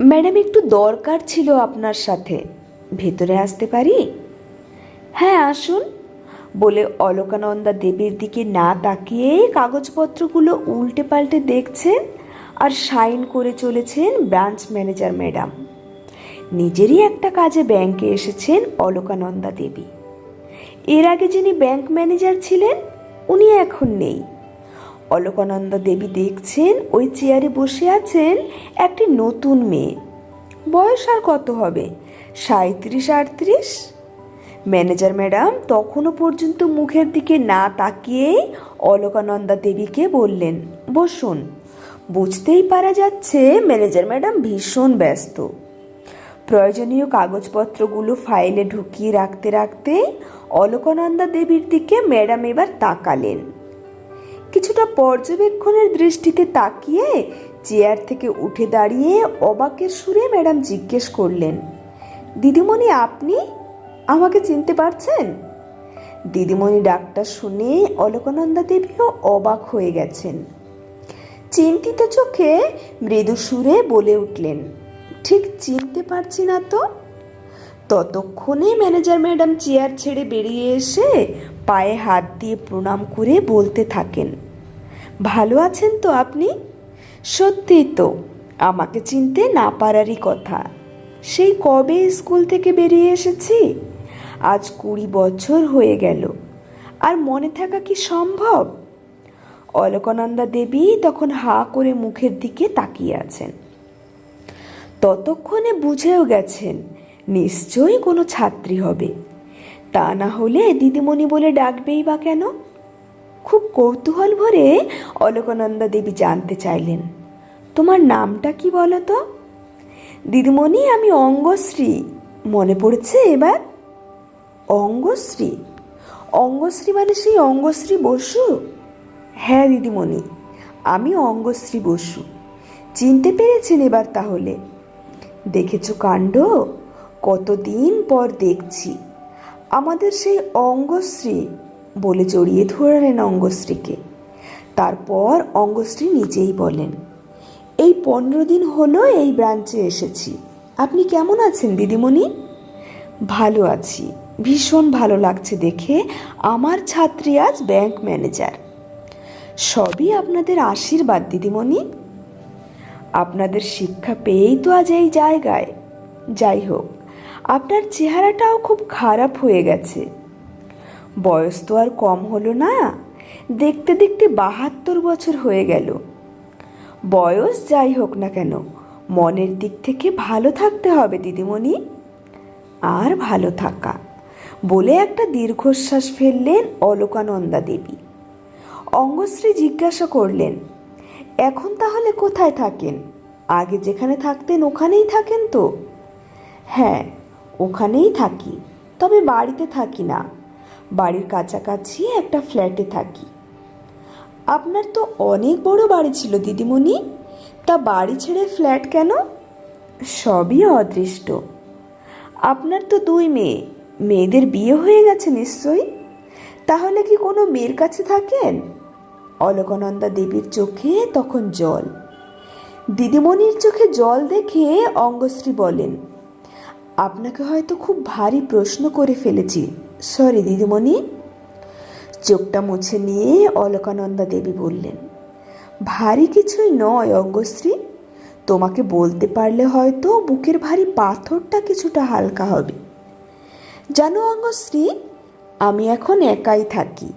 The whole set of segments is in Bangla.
ম্যাডাম, একটু দরকার ছিল আপনার সাথে। ভেতরে আসতে পারি? হ্যাঁ আসুন। বলে অলকানন্দা দেবীর দিকে না তাকিয়ে কাগজপত্রগুলো উল্টে পাল্টে দেখছেন আর সাইন করে চলেছেন ব্রাঞ্চ ম্যানেজার ম্যাডাম। নিজেরই একটা কাজে ব্যাংকে এসেছেন অলকানন্দা দেবী। এর আগে যিনি ব্যাংক ম্যানেজার ছিলেন, উনি এখন নেই। অলকানন্দা দেবী দেখছেন, ওই চেয়ারে বসে আছেন একটি নতুন মেয়ে। বয়স আর কত হবে? সাঁত্রিশ আটত্রিশ? ম্যানেজার ম্যাডাম তখনও পর্যন্ত মুখের দিকে না তাকিয়েই অলকানন্দা দেবীকে বললেন, বসুন। বুঝতেই পারা যাচ্ছে ম্যানেজার ম্যাডাম ভীষণ ব্যস্ত। প্রয়োজনীয় কাগজপত্রগুলো ফাইলে ঢুকিয়ে রাখতে রাখতে অলকানন্দা দেবীর দিকে ম্যাডাম এবার তাকালেন। কিছুটা পর্যবেক্ষণের দৃষ্টিতে তাকিয়ে চেয়ার থেকে উঠে দাঁড়িয়ে অবাকের সুরে ম্যাডাম জিজ্ঞেস করলেন, দিদিমণি, আপনি আমাকে চিনতে পারছেন? দিদিমণি ডাক্তার শুনে অলকানন্দা দেবীও অবাক হয়ে গেছেন। চিন্তিত চোখে মৃদু সুরে বলে উঠলেন, ঠিক চিনতে পারছি না তো? ততক্ষণে ম্যানেজার ম্যাডাম চেয়ার ছেড়ে বেরিয়ে এসে পায়ে হাত দিয়ে প্রণাম করে বলতে থাকেন ভালো আছেন তো আপনি? সত্যিই তো, আমাকে চিনতে না পারারই কথা। সেই কবে স্কুল থেকে বেরিয়ে এসেছি? আজ কুড়ি বছর হয়ে গেল। আর মনে থাকা কি সম্ভব? অলকানন্দা দেবী তখন হা করে মুখের দিকে তাকিয়ে আছেন। ততক্ষণে বুঝেও গেছেন, নিশ্চয়ই কোনো ছাত্রী হবে। তা না হলে দিদিমণি বলে ডাকবেই বা কেন? খুব কৌতূহল ভরে অলকানন্দা দেবী জানতে চাইলেন, তোমার নামটা কি বলো তো? দিদিমণি, আমি অঙ্গশ্রী। মনে পড়েছে এবার? অঙ্গশ্রী? অঙ্গশ্রী মানে সেই অঙ্গশ্রী বসু? হ্যাঁ দিদিমণি, আমি অঙ্গশ্রী বসু। চিনতে পেরেছেন এবার তাহলে? দেখেছ কাণ্ড? কতদিন পর দেখছি। আমাদের সেই অঙ্গশ্রী বলে জড়িয়ে ধরলেন অঙ্গশ্রীকে। তারপর অঙ্গশ্রী নিজেই বলেন, এই পনেরো দিন হলো এই ব্রাঞ্চে এসেছি। আপনি কেমন আছেন, দিদিমণি? ভালো আছি। ভীষণ ভালো লাগছে দেখে আমার ছাত্রী আজ ব্যাংক ম্যানেজার। সবই আপনাদের আশীর্বাদ, দিদিমণি। আপনাদের শিক্ষা পেয়েই তো আজ এই জায়গায়। যাই হোক, আপনার চেহারাটাও খুব খারাপ হয়ে গেছে। বয়স তো আর কম হলো না। দেখতে দেখতে বাহাত্তর বছর হয়ে গেল। বয়স যাই হোক না কেন, মনের দিক থেকে ভালো থাকতে হবে দিদিমণি। আর ভালো থাকা বলে একটা দীর্ঘশ্বাস ফেললেন অলোকানন্দা দেবী। অঙ্গশ্রী জিজ্ঞাসা করলেন, এখন তাহলে কোথায় থাকেন? আগে যেখানে থাকতেন ওখানেই থাকেন তো? হ্যাঁ ওখানেই থাকি, তবে বাড়িতে থাকি না। বাড়ির কাছাকাছি একটা ফ্ল্যাটে থাকি। আপনার তো অনেক বড় বাড়ি ছিল, দিদিমণি। তা বাড়ি ছেড়ে ফ্ল্যাট কেন? সবই অদৃষ্ট। আপনার তো দুই মেয়ে। মেয়েদের বিয়ে হয়ে গেছে নিশ্চয়ই। তাহলে কি কোনো মেয়ের কাছে থাকেন? অলকানন্দা দেবীর চোখে তখন জল। দিদিমণির চোখে জল দেখে অঙ্গশ্রী বলেন, আপনাকে হয়তো খুব ভারী প্রশ্ন করে ফেলেছি। সরি দিদিমণি। চোখটা মুছে নিয়ে অলকানন্দা দেবী বললেন, ভারী কিছুই নয় অঙ্গশ্রী। তোমাকে বলতে পারলে হয়তো বুকের ভারী পাথরটা কিছুটা হালকা হবে। জানো অঙ্গশ্রী, আমি এখন একাই থাকি।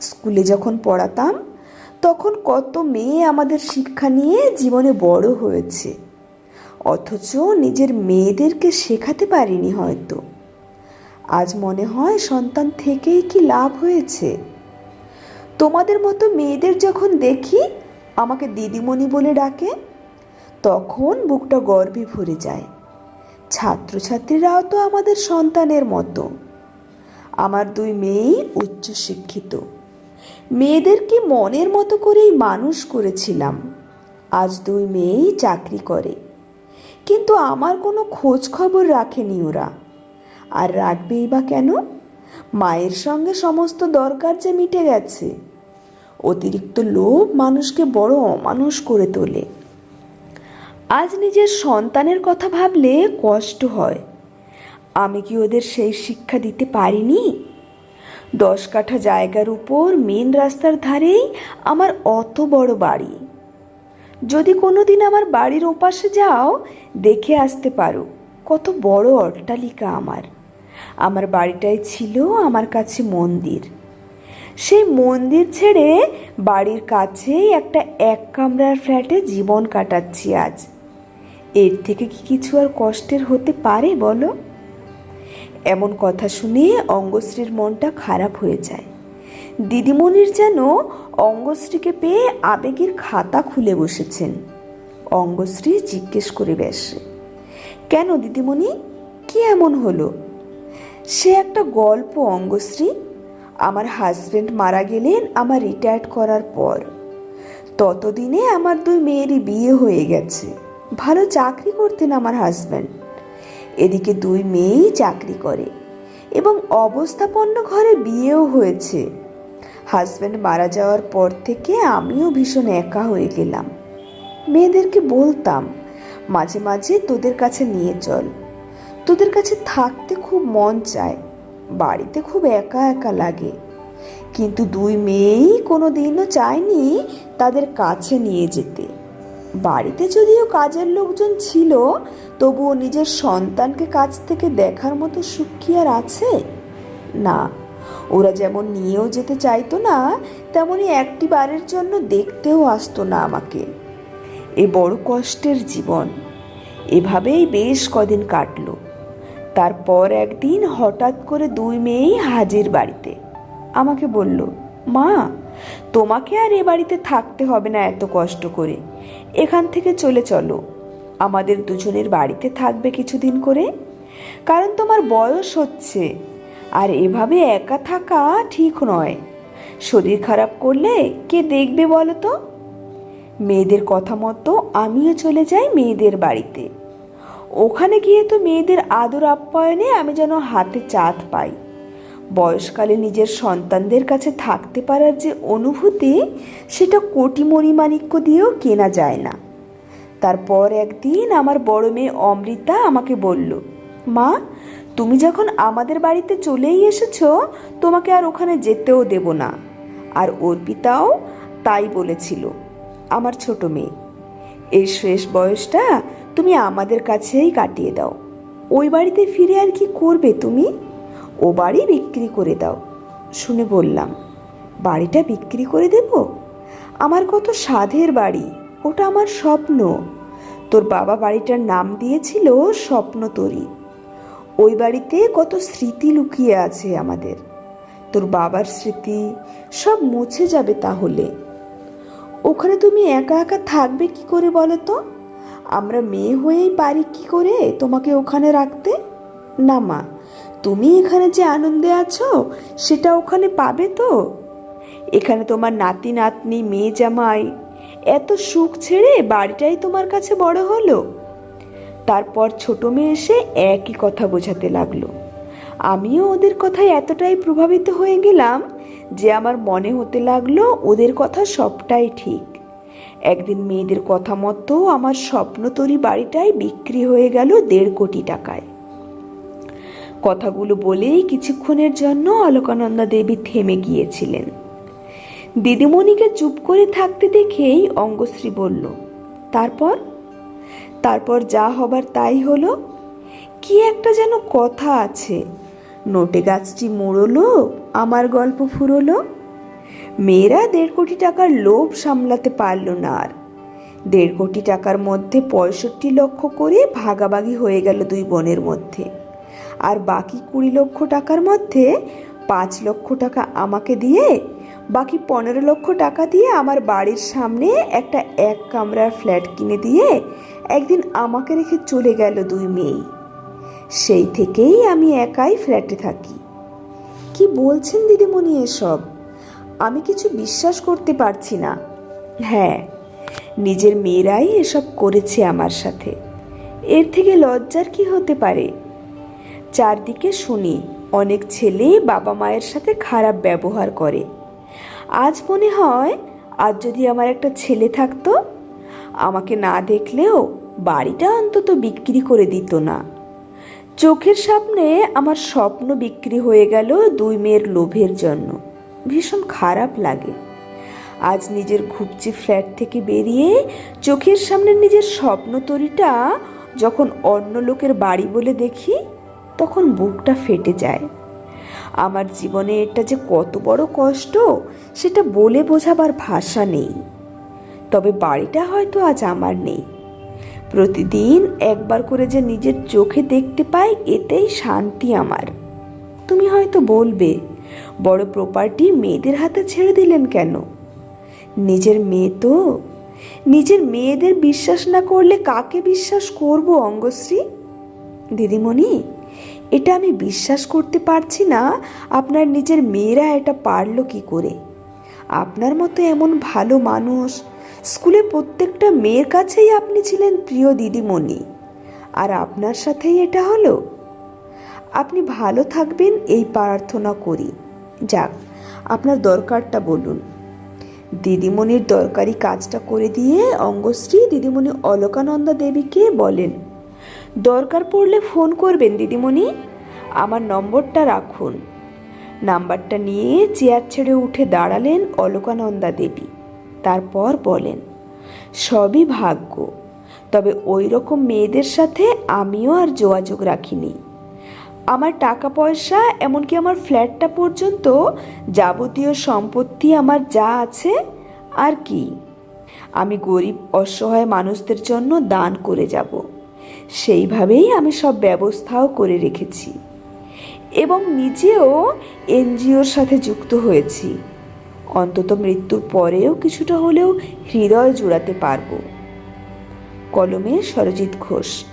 স্কুলে যখন পড়াতাম, তখন কত মেয়ে আমাদের শিক্ষা নিয়ে জীবনে বড় হয়েছে। অথচ নিজের মেয়েদেরকে শেখাতে পারিনি হয়তো। আজ মনে হয় সন্তান থেকেই কি লাভ হয়েছে? তোমাদের মতো মেয়েদের যখন দেখি, আমাকে দিদিমণি বলে ডাকে, তখন বুকটা গর্বে ভরে যায়। ছাত্রছাত্রীরাও তো আমাদের সন্তানের মতো। আমার দুই মেয়েই উচ্চশিক্ষিত মেয়েদেরকে মনের মতো করেই মানুষ করেছিলাম। আজ দুই মেয়েই চাকরি করে। কিন্তু আমার কোনো খোঁজ খবর রাখেনি ওরা। আর রাখবেই বা কেন? মায়ের সঙ্গে সমস্ত দরকার যে মিটে গেছে। অতিরিক্ত লোভ মানুষকে বড় অমানুষ করে তোলে। আজ নিজের সন্তানের কথা ভাবলে কষ্ট হয়। আমি কি ওদের সেই শিক্ষা দিতে পারিনি? দশ কাঠা জায়গার উপর মেন রাস্তার ধারেই আমার অত বড় বাড়ি। যদি কোনো দিন আমার বাড়ির ওপাশে যাও, দেখে আসতে পারো, কত বড় অট্টালিকা আমার। আমার বাড়িটাই ছিল আমার কাছে মন্দির। সেই মন্দির ছেড়ে বাড়ির কাছেই একটা এক কামরার ফ্ল্যাটে জীবন কাটাচ্ছি আজ। এর থেকে কি কিছু আর কষ্টের হতে পারে বলো? এমন কথা শুনে অঙ্গশ্রীর মনটা খারাপ হয়ে যায়। দিদিমণির যেন অঙ্গশ্রীকে পেয়ে আবেগের খাতা খুলে বসেছেন। অঙ্গশ্রী জিজ্ঞেস করে বেসে কেন দিদিমণি? কি এমন হলো? সে একটা গল্প, অঙ্গশ্রী। আমার হাজব্যান্ড মারা গেলেন, আমার রিটায়ার্ড করার পর। ততদিনে আমার দুই মেয়েরই বিয়ে হয়ে গেছে। ভালো চাকরি করতেন আমার হাজব্যান্ড এদিকে দুই মেয়েই চাকরি করে এবং অবস্থাপন্ন ঘরে বিয়েও হয়েছে। হাজব্যান্ড মারা যাওয়ার পর থেকে আমিও ভীষণ একা হয়ে গেলাম। মেয়েদেরকে বলতাম, মাঝে মাঝে তোদের কাছে নিয়ে চল। তোদের কাছে থাকতে খুব মন চায়, বাড়িতে খুব একা একা লাগে। কিন্তু দুই মেয়েই কোনো দিনও চায়নি তাদের কাছে নিয়ে যেতে। বাড়িতে যদিও কাজের লোকজন ছিল, তবুও নিজের সন্তানকে কাছ থেকে দেখার মতো সুখ কি আর আছে? না, ওরা যেমন নিয়েও যেতে চাইতো না তেমনই একটি বারের জন্য দেখতেও আসতো না আমাকে। এ বড় কষ্টের জীবন। এভাবেই বেশ কদিন কাটলো। তারপর একদিন হঠাৎ করে দুই মেয়েই হাজির বাড়িতে। আমাকে বলল, মা, তোমাকে আর এ বাড়িতে থাকতে হবে না এত কষ্ট করে। এখান থেকে চলে চলো। আমাদের দুজনের বাড়িতে থাকবে কিছুদিন করে। কারণ তোমার বয়স হচ্ছে। আর এভাবে একা থাকা ঠিক নয়। শরীর খারাপ করলে কে দেখবে বলো তো? মেয়েদের কথা মতো আমিও চলে যাই মেয়েদের বাড়িতে। ওখানে গিয়ে তো মেয়েদের আদর আপ্যায়নে আমি যেন হাতে চাঁদ পাই। বয়সকালে নিজের সন্তানদের কাছে থাকতে পারার যে অনুভূতি, সেটা কোটি মণিমাণিক্য দিয়েও কেনা যায় না। তারপর একদিন আমার বড় মেয়ে অমৃতা আমাকে বলল, মা, তুমি যখন আমাদের বাড়িতে চলেই এসেছ, তোমাকে আর ওখানে যেতেও দেব না। আর অর্পিতাও তাই বলেছিল, আমার ছোট মেয়ে এই শেষ বয়সটা তুমি আমাদের কাছেই কাটিয়ে দাও। ওই বাড়িতে ফিরে আর কি করবে তুমি? ও বাড়ি বিক্রি করে দাও। শুনে বললাম, বাড়িটা বিক্রি করে দেব? আমার কত সাধের বাড়ি, ওটা আমার স্বপ্ন। তোর বাবা বাড়িটার নাম দিয়েছিল স্বপ্ন তরি। ওই বাড়িতে কত স্মৃতি লুকিয়ে আছে আমাদের। তোর বাবার স্মৃতি সব মুছে যাবে তাহলে। ওখানে তুমি একা একা থাকবে কি করে বলো তো আমরা মেয়ে হয়েই পারি কি করে তোমাকে ওখানে রাখতে? না মা, তুমি এখানে যে আনন্দে আছো, সেটা ওখানে পাবে তো। এখানে তোমার নাতি, নাতনি, মেয়ে জামাই, এত সুখ ছেড়ে বাড়িটাই তোমার কাছে বড় হলো। তারপর ছোট মেয়ে এসে একই কথা বোঝাতে লাগল। আমিও ওদের কথায় এতটাই প্রভাবিত হয়ে গেলাম যে আমার মনে হতে লাগল ওদের কথা সবটাই ঠিক। একদিন মেয়েদের কথা মতো আমার স্বপ্নতরী বাড়িটাই বিক্রি হয়ে গেল দেড় কোটি টাকায়। কথাগুলো বলেই কিছুক্ষণের জন্য অলকানন্দা দেবী থেমে গিয়েছিলেন। দিদিমণিকে চুপ করে থাকতে দেখেই অঙ্গশ্রী বলল, তারপর? তারপর যা হবার তাই হলো। কি একটা যেন কথা আছে। নোটে গাছটি মোড়লো, আমার গল্প ফুরলো। মেয়েরা দেড় কোটি টাকার লোভ সামলাতে পারল না আর। দেড় কোটি টাকার মধ্যে পঁয়ষট্টি লক্ষ করে ভাগাভাগি হয়ে গেল দুই বোনের মধ্যে। আর বাকি কুড়ি লক্ষ টাকার মধ্যে পাঁচ লক্ষ টাকা আমাকে দিয়ে, বাকি পনেরো লক্ষ টাকা দিয়ে আমার বাড়ির সামনে একটা এক কামরার ফ্ল্যাট কিনে দিয়ে একদিন আমাকে রেখে চলে গেল দুই মেয়েই সেই থেকেই আমি একাই ফ্ল্যাটে থাকি। কি বলছেন দিদিমণি এসব? আমি কিছু বিশ্বাস করতে পারছি না। হ্যাঁ নিজের মেয়েরাই এসব করেছে আমার সাথে। এর থেকে লজ্জার কি হতে পারে? চারদিকে শুনি, অনেক ছেলে বাবা মায়ের সাথে খারাপ ব্যবহার করে। আজ মনে হয়, আজ যদি আমার একটা ছেলে থাকতো, আমাকে না দেখলেও বাড়িটা অন্তত বিক্রি করে দিত না। চোখের সামনে আমার স্বপ্ন বিক্রি হয়ে গেল দুই মেয়ের লোভের জন্য। ভীষণ খারাপ লাগে। আজ নিজের ঘুপচি ফ্ল্যাট থেকে বেরিয়ে চোখের সামনে নিজের স্বপ্ন তরিটা যখন অন্য লোকের বাড়ি বলে দেখি, তখন বুকটা ফেটে যায়। আমার জীবনে এটা যে কত বড় কষ্ট, সেটা বলে বোঝাবার ভাষা নেই। তবে বাড়িটা হয়তো আজ আমার নেই। প্রতিদিন একবার করে যে নিজের চোখে দেখতে পাই, এতেই শান্তি আমার। তুমি হয়তো বলবে বড় প্রপার্টি মেয়েদের হাতে ছেড়ে দিলেন কেন? নিজের মেয়ে তো? নিজের মেয়েদের বিশ্বাস না করলে কাকে বিশ্বাস করব, অঙ্গশ্রী? দিদিমণি, এটা আমি বিশ্বাস করতে পারছি না। আপনার নিজের মেয়েরা এটা পারল কি করে? আপনার মতো এমন ভালো মানুষ স্কুলে প্রত্যেকটা মেয়ের কাছেই আপনি ছিলেন প্রিয় দিদিমণি। আর আপনার সাথেই এটা হলো? আপনি ভালো থাকবেন, এই প্রার্থনা করি। যাক, আপনার দরকারটা বলুন। দিদিমণির দরকারি কাজটা করে দিয়ে অঙ্গশ্রী দিদিমণি অলকানন্দা দেবীকে বলেন, দরকার পড়লে ফোন করবেন দিদিমণি। আমার নম্বরটা রাখুন। নাম্বারটা নিয়ে চেয়ার ছেড়ে উঠে দাঁড়ালেন অলকানন্দা দেবী। তারপর বলেন, সবই ভাগ্য। তবে ওই রকম মেয়েদের সাথে আমিও আর যোগাযোগ রাখিনি। আমার টাকা পয়সা এমনকি আমার ফ্ল্যাটটা পর্যন্ত যাবতীয় সম্পত্তি আমার যা আছে, আর কি। আমি গরিব, অসহায় মানুষদের জন্য দান করে যাব। সেইভাবেই আমি সব ব্যবস্থাও করে রেখেছি। এবং নিজেও এনজিওর সাথে যুক্ত হয়েছি। অন্তত মৃত্যুর পরেও কিছুটা হলেও হৃদয় জুড়াতে পারব। কলমে সরজিৎ ঘোষ।